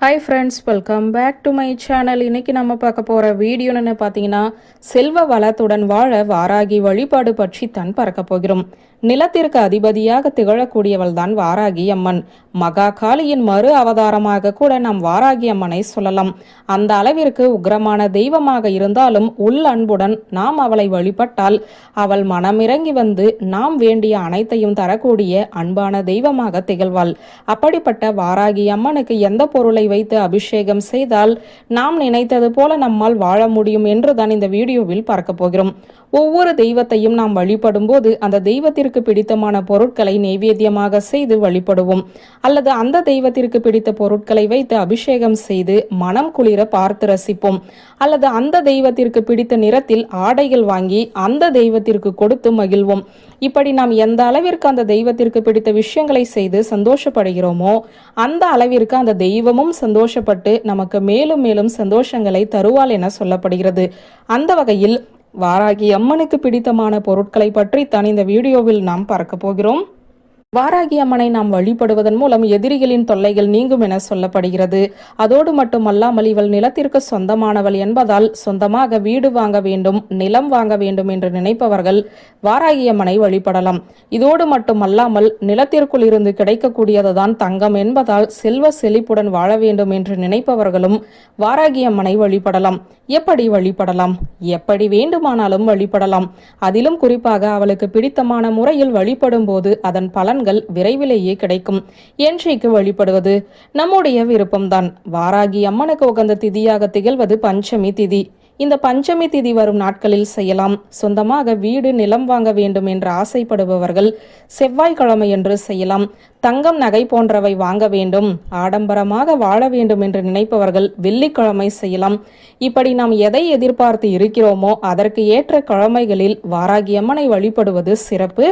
Hi friends welcome back to my channel இன்னைக்கு நம்ம பார்க்க போகிற வீடியோன்னு பார்த்தீங்கன்னா செல்வ வளத்துடன் வாழ வாராகி வழிபாடு பற்றி தான் பார்க்க போகிறோம். நிலத்திற்கு அதிபதியாக திகழக்கூடியவள் தான் வாராகி அம்மன் மகா காளியின் மறு அவதாரமாக கூட நாம் வாராகி அம்மனை சொல்லலாம். அந்த அளவிற்கு உக்ரமான தெய்வமாக இருந்தாலும் உள் அன்புடன் நாம் அவளை வழிபட்டால் அவள் மனமிறங்கி வந்து நாம் வேண்டிய அனைத்தையும் தரக்கூடிய அன்பான தெய்வமாக திகழ்வாள். அப்படிப்பட்ட வாராகி அம்மனுக்கு எந்த பொருளை வைத்து அபிஷேகம் செய்தால் நாம் நினைத்தது போல நம்மால் வாழ முடியும் என்றுதான் இந்த வீடியோவில் பார்க்க போகிறோம். ஒவ்வொரு தெய்வத்தையும் நாம் வழிபடும் போது அந்த தெய்வத்திற்கு பிடித்தமான பொருட்களை நெய்வேத்தியமாக செய்து வழிபடுவோம். அல்லது அந்த தெய்வத்திற்கு பிடித்த பொருட்களை வைத்து அபிஷேகம் செய்து மனம் குளிர பார்த்து ரசிப்போம். அல்லது அந்த தெய்வத்திற்கு பிடித்த நிறத்தில் ஆடைகள் வாங்கி அந்த தெய்வத்திற்கு கொடுத்து மகிழ்வோம். இப்படி நாம் எந்த அளவிற்கு அந்த தெய்வத்திற்கு பிடித்த விஷயங்களை செய்து சந்தோஷப்படுகிறோமோ அந்த அளவிற்கு அந்த தெய்வமும் சந்தோஷப்பட்டு நமக்கு மேலும் மேலும் சந்தோஷங்களை தருவாள் என சொல்லப்படுகிறது. அந்த வகையில் வாராகி அம்மனுக்கு பிடித்தமான பொருட்களை பற்றி தான் இந்த வீடியோவில் நாம் பார்க்க போகிறோம். வாராகி அம்மனை நாம் வழிபடுவதன் மூலம் எதிரிகளின் தொல்லைகள் நீங்கும் என சொல்லப்படுகிறது. அதோடு மட்டுமல்லாமல் இவள் நிலத்திற்கு சொந்தமானவள் என்பதால் சொந்தமாக வீடு வாங்க வேண்டும் நிலம் வாங்க வேண்டும் என்று நினைப்பவர்கள் வாராகி அம்மனை வழிபடலாம். இதோடு மட்டுமல்லாமல் நிலத்திற்குள் இருந்து கிடைக்கக்கூடியதுதான் தங்கம் என்பதால் செல்வ செழிப்புடன் வாழ வேண்டும் என்று நினைப்பவர்களும் வாராகி அம்மனை வழிபடலாம். எப்படி வழிபடலாம்? எப்படி வேண்டுமானாலும் வழிபடலாம். அதிலும் குறிப்பாக அவளுக்கு பிடித்தமான முறையில் வழிபடும் போது அதன் பலன்கள் பலன்கள் விரைவிலேயே கிடைக்கும். என்றைக்கு வழிபடுவது? நம்முடைய விருப்பம்தான். வாராகி அம்மனுக்கு உகந்த திதியாக திகழ்வது பஞ்சமி திதி. இந்த பஞ்சமி திதி வரும் நாட்களில் செய்யலாம். சொந்தமாக வீடு நிலம் வாங்க வேண்டும் என்று ஆசைப்படுபவர்கள் செவ்வாய்க்கிழமை என்று செய்யலாம். தங்கம் நகை போன்றவை வாங்க வேண்டும். ஆடம்பரமாக வாழ வேண்டும் என்று நினைப்பவர்கள் வெள்ளிக்கிழமை செய்யலாம். இப்படி நாம் எதை எதிர்பார்த்து இருக்கிறோமோ அதற்கு ஏற்ற கிழமைகளில் வாராகியம்மனை வழிபடுவது சிறப்பு.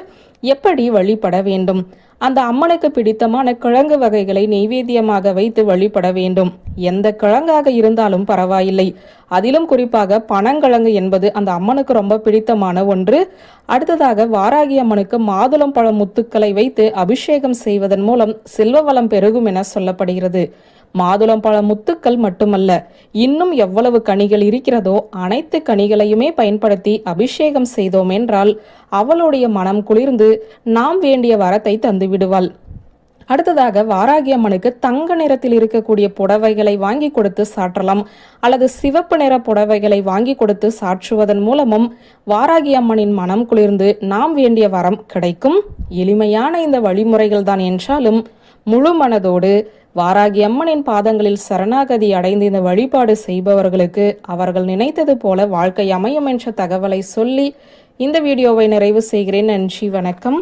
எப்படி வழிபட வேண்டும்? அந்த அம்மனுக்கு பிடித்தமான கிழங்கு வகைகளை நெய்வேத்தியமாக வைத்து வழிபட வேண்டும். எந்த கிழங்காக இருந்தாலும் பரவாயில்லை. அதிலும் குறிப்பாக பனங்கிழங்கு என்பது அந்த அம்மனுக்கு ரொம்ப பிடித்தமான ஒன்று. அடுத்ததாக வாராகி அம்மனுக்கு மாதுளம் பழ முத்துக்களை வைத்து அபிஷேகம் செய்வதன் மூலம் செல்வ வளம் பெருகும் என சொல்லப்படுகிறது. மாதுளம்பழ முத்துக்கள் மட்டுமல்ல இன்னும் எவ்வளவு கனிகள் இருக்கிறதோ அனைத்து கனிகளையுமே பயன்படுத்தி அபிஷேகம் செய்தோம் என்றால் அவளுடைய மனம் குளிர்ந்து நாம் வேண்டிய வரத்தை தந்து விடுவாள். அடுத்ததாக வாராகி அம்மனுக்கு தங்க நிறத்தில் இருக்கக்கூடிய புடவைகளை வாங்கி கொடுத்து சாற்றலாம் அல்லது சிவப்பு நிற புடவைகளை வாங்கி கொடுத்து சாற்றுவதன் மூலமும் வாராகி அம்மனின் மனம் குளிர்ந்து நாம் வேண்டிய வரம் கிடைக்கும். எளிமையான இந்த வழிமுறைகள் தான் என்றாலும் முழு மனதோடு வாராகி அம்மனின் பாதங்களில் சரணாகதி அடைந்து இந்த வழிபாடு செய்பவர்களுக்கு அவர்கள் நினைத்தது போல வாழ்க்கை அமையும் என்ற தகவலை சொல்லி இந்த வீடியோவை நிறைவு செய்கிறேன். நன்றி வணக்கம்.